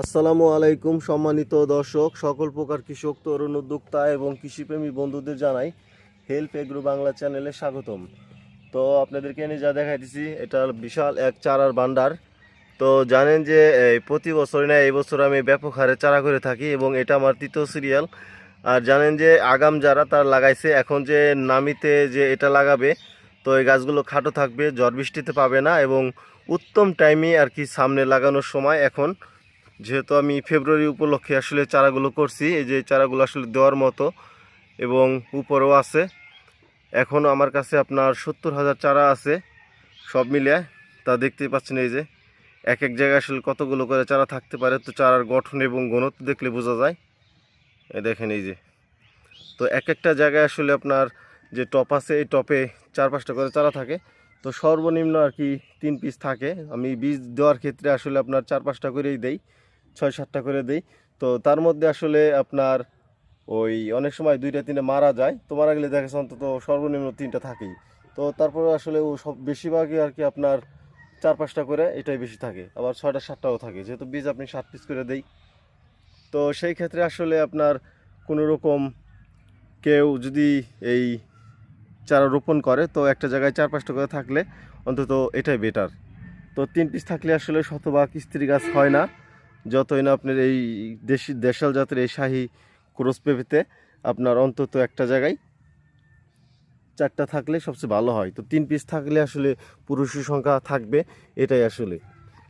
আসসালামু আলাইকুম, সম্মানিত দর্শক, সকল প্রকার কৃষক, তরুণ উদ্যোক্তা এবং কৃষিপ্রেমী বন্ধুদের জানাই হেল্প এগ্রো বাংলা চ্যানেলে স্বাগতম। তো আপনাদেরকে এনে যা দেখাইতেছি এটা বিশাল এক চারার ভান্ডার তো জানেন যে প্রতি বছরই না, এই বছর আমি ব্যাপক হারে চারা করে থাকি এবং এটা আমার তৃতীয় সিরিয়াল। আর জানেন যে, আগাম যারা তার লাগাইছে, এখন যে নামিতে যে এটা লাগাবে, তো এই গাছগুলো খাটো থাকবে, ঝড় বৃষ্টিতে পাবে না এবং উত্তম টাইমে আর কি সামনে লাগানোর সময় এখন যেহেতু আমি ফেব্রুয়ারি উপলক্ষে আসলে চারাগুলো করছি, এই যে চারাগুলো আসলে দেওয়ার মতো এবং উপরেও আছে। এখনও আমার কাছে আপনার সত্তর হাজার চারা আছে সব মিলিয়ে। তা দেখতেই পাচ্ছেন এই যে এক এক জায়গায় আসলে কতগুলো করে চারা থাকতে পারে। তো চারার গঠন এবং ঘনত্ব দেখলে বোঝা যায়। দেখেন এই যে। তো এক একটা জায়গায় আসলে আপনার যে টপ আছে, এই টপে চার পাঁচটা করে চারা থাকে। তো সর্বনিম্ন আর কি তিন পিস থাকে। আমি বীজ দেওয়ার ক্ষেত্রে আসলে আপনার চার পাঁচটা করেই দেই। ছয় সাতটা করে দেই। তো তার মধ্যে আসলে আপনার ওই অনেক সময় দুইটা, তিনটা মারা যায়। তো মারা গেলে দেখা অন্তত সর্বনিম্ন তিনটা থাকেই। তো তারপরে আসলে ও সব বেশিরভাগই আর কি আপনার চার পাঁচটা করে এটাই বেশি থাকে। আবার ছয়টা সাতটাও থাকে। যেহেতু বীজ আপনি সাত পিস করে দেই। তো সেই ক্ষেত্রে আসলে আপনার কোনো রকম কেউ যদি এই চারা রোপণ করে, তো একটা জায়গায় চার পাঁচটা করে থাকলে অন্তত এটাই বেটার তো তিন পিস থাকলে আসলে শতভাগ স্ত্রী গাছ হয় না। যতই না আপনার এই দেশি দেশাল জাতের এই শাহি ক্রস পেঁপেতে আপনার অন্তত একটা জায়গায় চারটা থাকলে সবচেয়ে ভালো হয়। তো তিন পিস থাকলে আসলে পুরুষের সংখ্যা থাকবে, এটাই আসলে।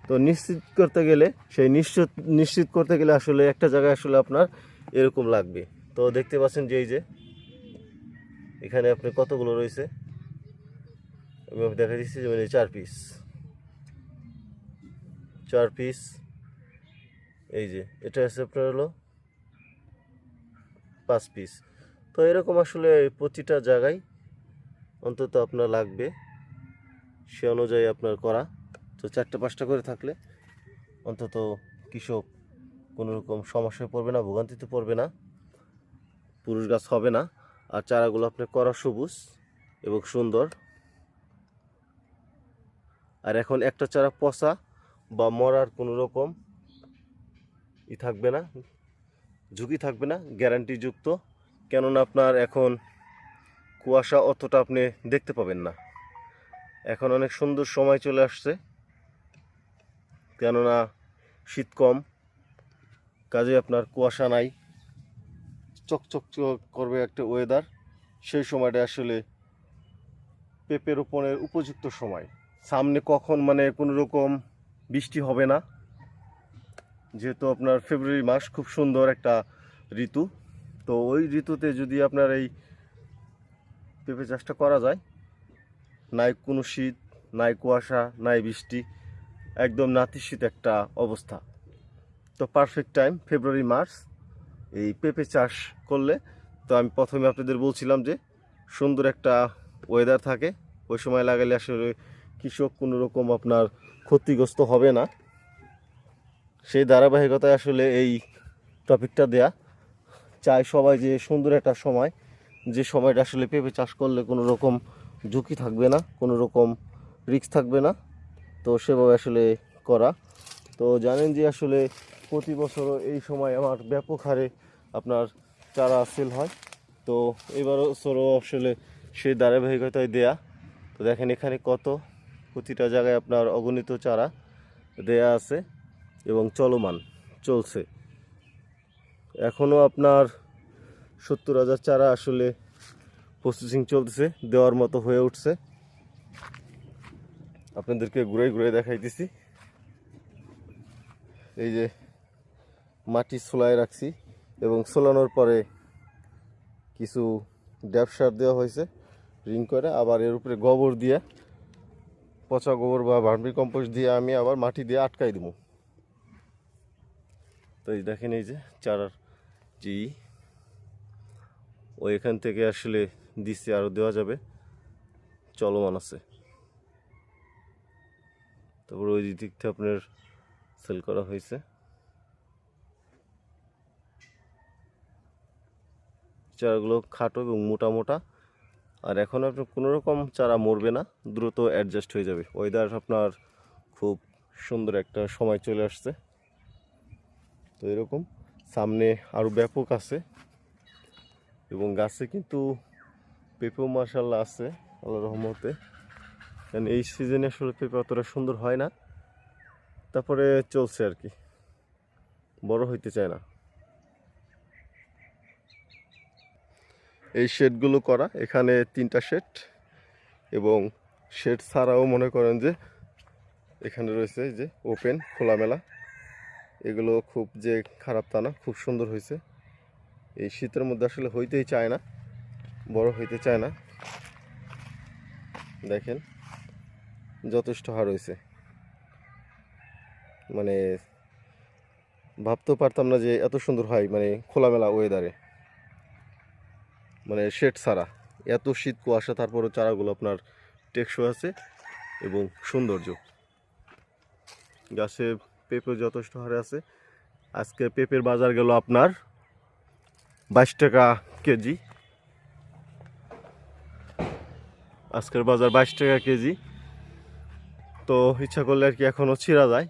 তো নিশ্চিত করতে গেলে, সেই নিশ্চিত নিশ্চিত করতে গেলে আসলে একটা জায়গায় আসলে আপনার এরকম লাগবে। তো দেখতে পাচ্ছেন যে এই যে, এখানে আপনি কতগুলো রয়েছে? আমি দেখা দিচ্ছি যে মানে চার পিস চার পিস এই যে, এটা আছে আপনার হলো পাঁচ পিস তো এরকম আসলে প্রতিটা জায়গায় অন্তত আপনার লাগবে, সে অনুযায়ী আপনার করা। তো চারটে পাঁচটা করে থাকলে অন্তত কৃষক কোনো রকম সমস্যায় পড়বে না, ভোগান্তিতে পড়বে না, পুরুষ গাছ হবে না। আর চারাগুলো আপনার করা সবুজ এবং সুন্দর। আর এখন একটা চারা পচা বা মরার কোনো রকম ই থাকবে না, ঝুঁকি থাকবে না গ্যারান্টিযুক্ত কেননা আপনার এখন কুয়াশা অতটা আপনি দেখতে পাবেন না। এখন অনেক সুন্দর সময় চলে আসছে, কেননা শীত কম, কাজে আপনার কুয়াশা নাই, চকচক চক করবে একটা ওয়েদার সেই সময়টা আসলে পেঁপে রোপণের উপযুক্ত সময়। সামনে কখন মানে কোনো রকম বৃষ্টি হবে না। যেহেতু আপনার ফেব্রুয়ারি মাস খুব সুন্দর একটা ঋতু, তো ওই ঋতুতে যদি আপনার এই পেঁপে চাষটা করা যায়, নাই কোনো শীত, নাই কুয়াশা, নাই বৃষ্টি, একদম নাতিশীত একটা অবস্থা। তো পারফেক্ট টাইম ফেব্রুয়ারি, মার্চ, এই পেঁপে চাষ করলে। তো আমি প্রথমে আপনাদের বলছিলাম যে সুন্দর একটা ওয়েদার থাকে, ওই সময় লাগালে আসলে কৃষক কোনো রকম আপনার ক্ষতিগ্রস্ত হবে না। সেই ধারাবাহিকতায় আসলে এই টপিকটা দেয়া। চাই সবাই যে সুন্দর একটা সময়, যে সময়টা আসলে পেঁপে চাষ করলে কোনো রকম ঝুঁকি থাকবে না, কোনো রকম রিস্ক থাকবে না। তো সেভাবে আসলে করা। তো জানেন যে আসলে প্রতি বছরও এই সময় আমার ব্যাপক হারে আপনার চারা সেল হয়। তো এবার বছরও আসলে সেই ধারাবাহিকতায় দেয়া। তো দেখেন এখানে কত, প্রতিটা জায়গায় আপনার অগণিত চারা দেয়া আছে। এবং চলমান, চলছে। এখনও আপনার সত্তর হাজার চারা আসলে প্রসেসিং চলতেছে, দেওয়ার মতো হয়ে উঠছে। আপনাদেরকে ঘুরে ঘুরে দেখাইতেছি। এই যে মাটি ছোলায় রাখছি এবং ছোলানোর পরে কিছু ড্যাপ সার দেওয়া হয়েছে, রিং করে। আবার এর উপরে গোবর দিয়ে, পচা গোবর বা ভার্মি কম্পোস্ট দিয়ে আমি আবার মাটি দিয়ে আটকাই দেবো। তো এই দেখেন এই যে চারার জি ও এখান থেকে আসলে দিচ্ছে আরও দেওয়া যাবে। চলমান আছে। তারপর ওই দিক থেকে আপনার সেল করা হয়েছে। চারাগুলো খাটো এবং মোটা মোটা। আর এখন আপনার কোনো রকম চারা মরবে না, দ্রুত অ্যাডজাস্ট হয়ে যাবে। ওয়েদার আপনার খুব সুন্দর একটা সময় চলে আসছে। তো এরকম। সামনে আরও ব্যাপক আছে এবং গাছে কিন্তু পেঁপেও মার্শাল্লাহ আছে, আল্লাহ রহমতে। কারণ এই সিজনে আসলে পেঁপে অতটা সুন্দর হয় না। তারপরে চলছে আর কি। বড় হইতে চায় না। এই শেডগুলো করা, এখানে তিনটা শেড এবং শেড ছাড়াও মনে করেন যে এখানে রয়েছে যে ওপেন, খোলামেলা। এগুলো খুব যে খারাপ তা না, খুব সুন্দর হয়েছে। এই শীতের মধ্যে আসলে হইতেই চায় না, বড় হইতে চায় না। দেখেন, যথেষ্ট হার হয়েছে মানে ভাবতেও পারতাম না যে এত সুন্দর হয় মানে খোলামেলা ওয়েদারে মানে শেড ছাড়া, এত শীত কুয়াশা, তারপরও চারাগুলো আপনার টেকসই আছে এবং সৌন্দর্য। গাছে পেঁপে যথেষ্ট হারে আছে। আজকে পেঁপের বাজার গেল আপনার বাইশ টাকা কেজি। আজকের বাজার বাইশ টাকা কেজি। তো ইচ্ছা করলে আর কি এখনও ছিঁড়া যায়।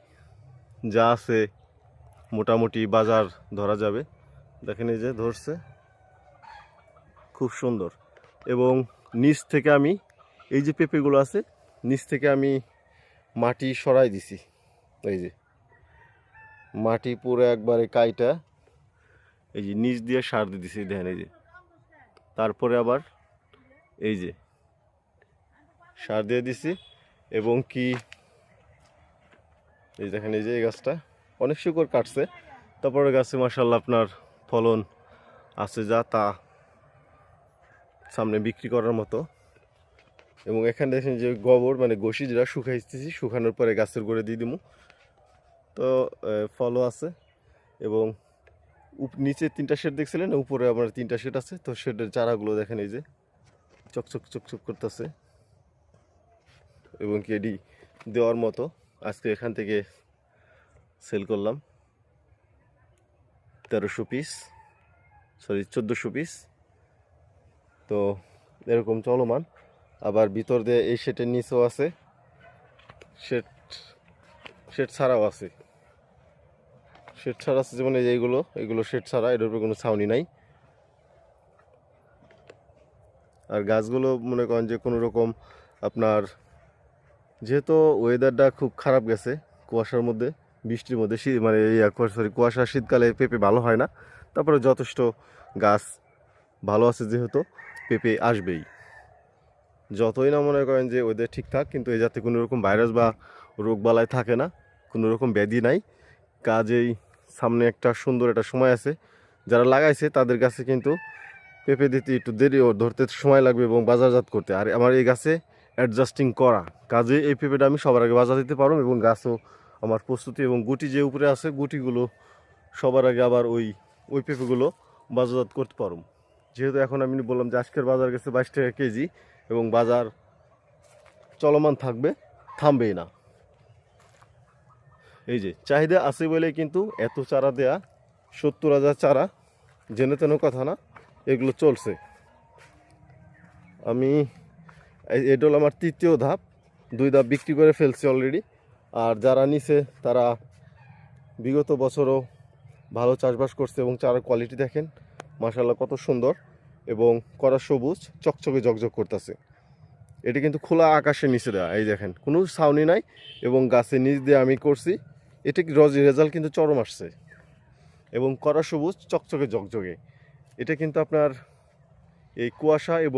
যা আছে মোটামুটি বাজার ধরা যাবে। দেখেন এই যে ধরছে। খুব সুন্দর। এবং নিচ থেকে আমি এই যে পেঁপেগুলো আছে, নিচ থেকে আমি মাটি সরাই দিছি। এই যে। মাটি পুরো একবারে কাইটা। এই যে নিচ দিয়ে সার দিয়ে দিছি, দেখেন এই যে। তারপরে আবার এই যে সার দিয়ে দিছি এবং কি, এই দেখেন এই যে এই গাছটা অনেক শুকর কাটছে। তারপরে গাছে মাসাল্লাহ আপনার ফলন আছে যা তা সামনে বিক্রি করার মতো। এবং এখানে দেখেন যে গোবর মানে গোশি যেটা শুকাইতেছি, শুকানোর পরে গাছের গোড়ে দিয়ে দিব তো ফলও আছে এবং নিচে তিনটা শেড দেখছিলেন, উপরে আপনার তিনটা শেড আছে। তো শেডের চারাগুলো দেখেন এই যে, চকচক চকচক করতেছে এবং কি এডি দেওয়ার মতো। আজকে এখান থেকে সেল করলাম। তেরোশো পিস সরি চোদ্দোশো পিস তো এরকম চলমান। আবার ভিতর দিয়ে এই শেটের নিচেও আছে। শেট শেট ছাড়াও আছে। শেট ছাড়া আছে যেমন এই যে এইগুলো, এগুলো শেট ছাড়া, এটার উপরে কোনো ছাউনি নাই। আর গাছগুলো মনে করেন যে কোনো রকম আপনার, যেহেতু ওয়েদারটা খুব খারাপ গেছে কুয়াশার মধ্যে, বৃষ্টির মধ্যে, শীত মানে এই সরি কুয়াশা শীতকালে পেঁপে ভালো হয় না। তারপরে যথেষ্ট গাছ ভালো আছে যেহেতু পেঁপে আসবেই। যতই না মনে করেন যে ওদের ঠিকঠাক কিন্তু এই যাতে কোনো রকম ভাইরাস বা রোগবালাই থাকে না, কোনো রকম ব্যাধি নাই। কাজেই সামনে একটা সুন্দর একটা সময় আছে। যারা লাগাইছে, তাদের কাছে কিন্তু পেঁপে দিতে একটু দেরি ও ধরতে সময় লাগবে এবং বাজারজাত করতে। আর আমার এই গাছে অ্যাডজাস্টিং করা। কাজে এই পেঁপেটা আমি সবার আগে বাজার দিতে পারব এবং গাছও আমার প্রস্তুতি এবং গুটি যে উপরে আছে, গুটিগুলো সবার আগে আবার ওই ওই পেঁপেগুলো বাজারজাত করতে পারব। যেহেতু এখন আমি বললাম যে আজকের বাজার গেছে বাইশ টাকা কেজি এবং বাজার চলমান থাকবে, থামবেই না। এই যে, চাহিদা আছে বলে কিন্তু এত চারা দেয়া, সত্তর হাজার চারা, জেনে তেন কথা না, এগুলো চলছে। আমি এটা হলো আমার তৃতীয় ধাপ, দুই ধাপ বিক্রি করে ফেলছি অলরেডি আর যারা নিছে, তারা বিগত বছরও ভালো চাষবাস করছে এবং চারার কোয়ালিটি দেখেন মাসাল্লাহ কত সুন্দর এবং কড়া সবুজ, চকচকে জকজক করতেছে। এটি কিন্তু খোলা আকাশের নিচে দেওয়া এই দেখেন, কোনো ছাউনি নাই এবং গাছের নিচ দিয়ে আমি করছি। এটি রজ রেজাল্ট কিন্তু চরম আসছে। এবং কড়া সবুজ, চকচকে জগজগে এটা কিন্তু আপনার এই কুয়াশা এবং